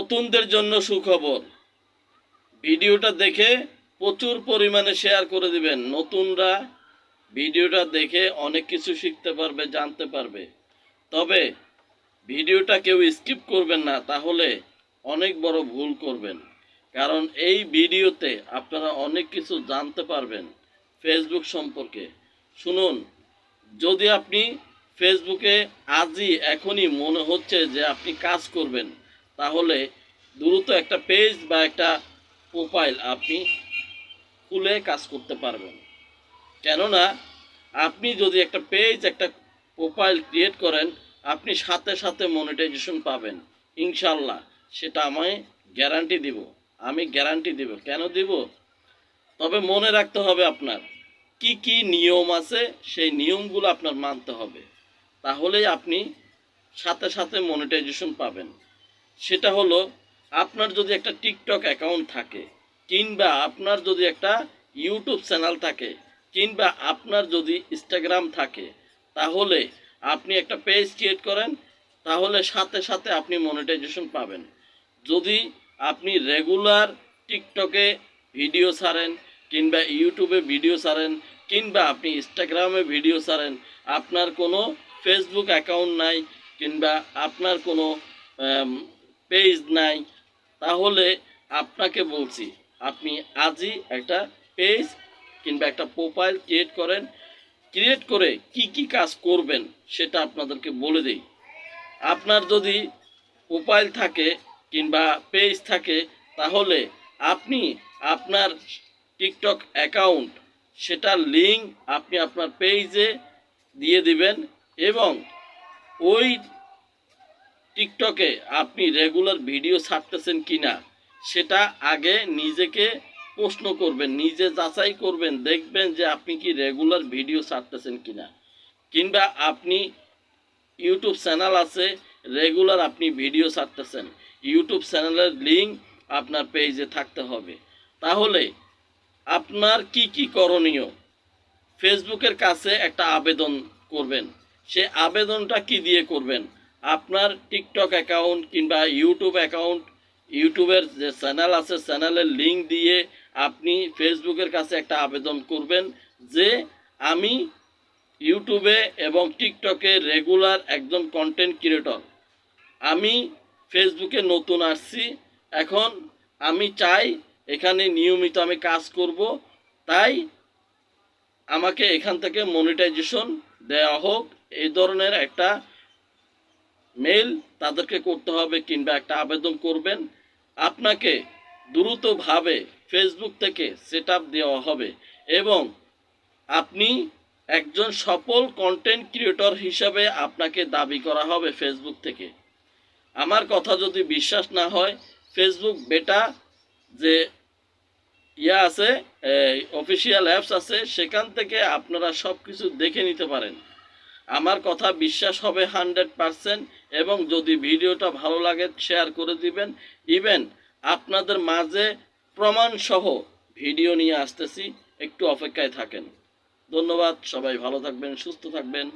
নতুনদের জন্য সুখবর। ভিডিওটা দেখে প্রচুর পরিমাণে শেয়ার করে দিবেন। নতুনরা ভিডিওটা দেখে অনেক কিছু শিখতে পারবে, জানতে পারবে। তবে ভিডিওটা কেউ স্কিপ করবেন না, তাহলে অনেক বড় ভুল করবেন। কারণ এই ভিডিওতে আপনারা অনেক কিছু জানতে পারবেন ফেসবুক সম্পর্কে। শুনুন, যদি আপনি ফেসবুকে আজই এখনই মনে হচ্ছে যে আপনি কাজ করবেন তাহলে দ্রুত একটা পেজ বা একটা প্রোফাইল আপনি খুলে কাজ করতে পারবেন। কেননা আপনি যদি একটা পেজ একটা প্রোফাইল ক্রিয়েট করেন, আপনি সাথে সাথে মনিটাইজেশন পাবেন। ইনশাল্লাহ সেটা আমি গ্যারান্টি দিব। আমি গ্যারান্টি দিব। কেন দিব? তবে মনে রাখতে হবে আপনার, কি কি নিয়ম আছে, সেই নিয়মগুলো আপনার মানতে হবে। তাহলেই আপনি সাথে সাথে মনিটাইজেশন পাবেন। সেটা হলো, আপনার যদি একটা টিকটক অ্যাকাউন্ট থাকে, কিংবা আপনার যদি একটা ইউটিউব চ্যানেল থাকে, কিংবা আপনার যদি ইনস্টাগ্রাম থাকে, তাহলে আপনি একটা পেজ ক্রিয়েট করেন, তাহলে সাথে সাথে আপনি মনিটাইজেশন পাবেন। যদি আপনি রেগুলার টিকটকে ভিডিও ছাড়েন, কিংবা ইউটিউবে ভিডিও ছাড়েন, কিংবা আপনি ইনস্টাগ্রামে ভিডিও ছাড়েন, আপনার কোনো ফেসবুক অ্যাকাউন্ট নাই, কিংবা আপনার কোনো পেজ নাই তাহলে আপনাকে বলছি, আপনি আজই একটা পেজ কিংবা একটা প্রোফাইল ক্রিয়েট করেন। ক্রিয়েট করে কি কি কাজ করবেন সেটা আপনাদেরকে বলে দিই। আপনার যদি প্রোফাইল থাকে কিংবা পেজ থাকে, তাহলে আপনি আপনার টিকটক অ্যাকাউন্ট সেটার লিঙ্ক আপনি আপনার পেজে দিয়ে দিবেন এবং ওই টিকটকে আপনি রেগুলার ভিডিও ছাড়তেছেন কিনা, সেটা আগে নিজেকে প্রশ্ন করবেন, নিজে যাচাই করবেন, দেখবেন যে আপনি কি রেগুলার ভিডিও ছাড়তেছেন কিনা। কিংবা আপনি ইউটিউব চ্যানেল আছে, রেগুলার আপনি ভিডিও ছাড়তেছেন, ইউটিউব চ্যানেলের লিঙ্ক আপনার পেজে থাকতে হবে। তাহলে আপনার কি কি করণীয়? ফেসবুকের কাছে একটা আবেদন করবেন, সে আবেদনটা কি দিয়ে করবেন? আপনার টিকটক অ্যাকাউন্ট কিংবা ইউটিউব অ্যাকাউন্ট, ইউটিউবের যে চ্যানেল আছে, চ্যানেলের লিঙ্ক দিয়ে আপনি ফেসবুকের কাছে একটা আবেদন করবেন যে আমি ইউটিউবে এবং টিকটকে রেগুলার একজন কন্টেন্ট ক্রিয়েটর আমি ফেসবুকে নতুন আসছি, এখন আমি চাই এখানে নিয়মিত আমি কাজ করব, তাই আমাকে এখান থেকে মনিটাইজেশন দেওয়া হোক, এই ধরনের একটা মেল তাদেরকে করতে হবে কিংবা একটা আবেদন করবেন। আপনাকে দ্রুতভাবে ফেসবুক থেকে সেট দেওয়া হবে এবং আপনি একজন সফল কন্টেন্ট ক্রিয়েটর হিসাবে আপনাকে দাবি করা হবে ফেসবুক থেকে। আমার কথা যদি বিশ্বাস না হয় ফেসবুক বেটা যে ইয়া আছে অফিসিয়াল অ্যাপস আছে, সেখান থেকে আপনারা সব কিছু দেখে নিতে পারেন। আমার কথা বিশ্বাস হবে হান্ড্রেড পারসেন্ট এবং যদি ভিডিওটা ভালো লাগে, শেয়ার করে দিবেন। ইভেন আপনাদের মাঝে প্রমাণসহ ভিডিও নিয়ে আসতেছি, একটু অপেক্ষায় থাকেন। ধন্যবাদ, সবাই ভালো থাকবেন, সুস্থ থাকবেন।